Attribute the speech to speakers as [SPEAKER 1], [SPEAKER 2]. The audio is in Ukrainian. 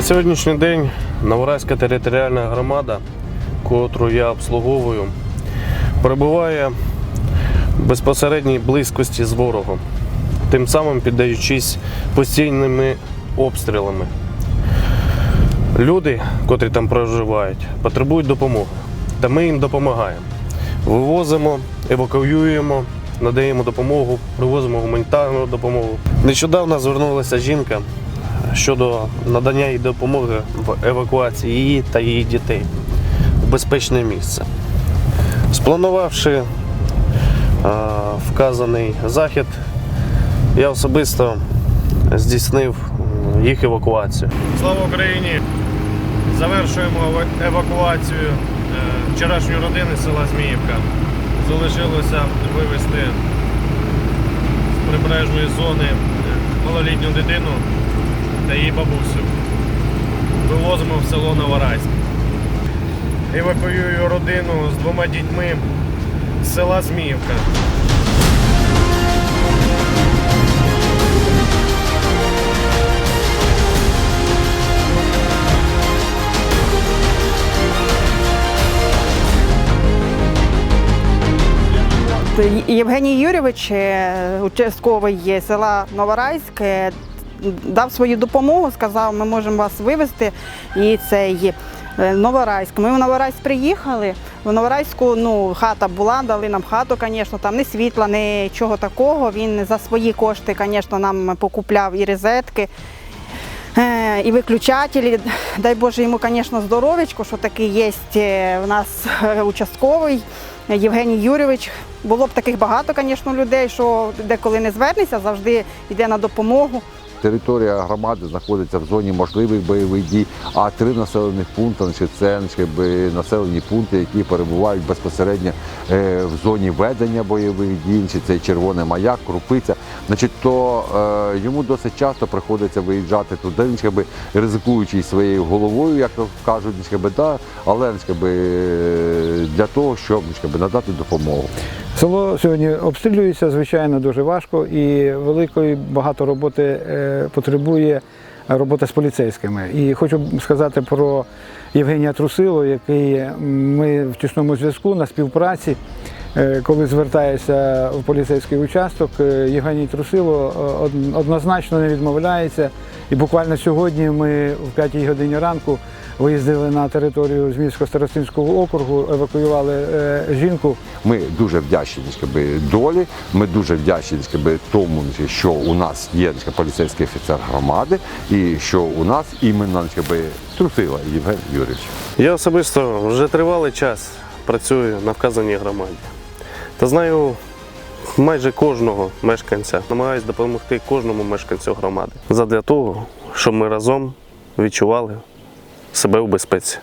[SPEAKER 1] На сьогоднішній день Новорайська територіальна громада, котру я обслуговую, перебуває в безпосередній близькості з ворогом, тим самим піддаючись постійними обстрілами. Люди, котрі там проживають, потребують допомоги, та ми їм допомагаємо. Вивозимо, евакуюємо, надаємо допомогу, привозимо гуманітарну допомогу. Нещодавно звернулася жінка щодо надання їй допомоги в евакуації її та її дітей в безпечне місце. Спланувавши а, вказаний захід, я особисто здійснив їх евакуацію. Слава Україні! Завершуємо евакуацію е, вчорашньої родини села Зміївка. Залишилося вивезти з прибережної зони е, малолітню дитину та її бабусю. Вивозимо в село Новорайськ. Евакуюю родину з двома дітьми з села Зміївка.
[SPEAKER 2] Євгеній Юрійович, е, участковий є села Новорайськ, е, дав свою допомогу, сказав, ми можемо вас вивезти. І це є е, Новорайськ. Ми в Новорайськ приїхали. В Новорайську ну, хата була, дали нам хату, звісно, там ні світла, нічого такого. Він за свої кошти, звісно, нам покупляв і розетки. Е, І виключателі, дай Боже йому, звісно, здоровечко, що такий є в нас е, участковий Євгеній Юрійович. Було б таких багато, звісно, людей, що деколи не звернеться, завжди йде на допомогу.
[SPEAKER 3] Територія громади знаходиться в зоні можливих бойових дій, а три населених пункти це населені пункти, які перебувають безпосередньо е, в зоні ведення бойових дій, це Червоний маяк, Крупиця. Значить, то е, йому досить часто приходиться виїжджати туди, ризикуючи своєю головою, як кажуть, але е, для того, щоб надати допомогу.
[SPEAKER 4] Село сьогодні обстрілюється, звичайно, дуже важко і великої багато роботи е, потребує робота з поліцейськими. І хочу сказати про Євгенія Трусило, який ми в тісному зв'язку на співпраці. Е, Коли звертаєшся в поліцейський участок, е, Євгеній Трусило однозначно не відмовляється. І буквально сьогодні ми в 5 годині ранку виїздили на територію Зміївського старостинського округу, евакуювали е, жінку.
[SPEAKER 3] Ми дуже вдячні долі. Ми дуже вдячні тому, що у нас є поліцейський офіцер громади, і що у нас іменно трусила Євген Юрійович.
[SPEAKER 1] Я особисто вже тривалий час працюю на вказаній громаді. Та знаю майже кожного мешканця. Намагаюсь допомогти кожному мешканцю громади. Задля того, щоб ми разом відчували себе у безпеці.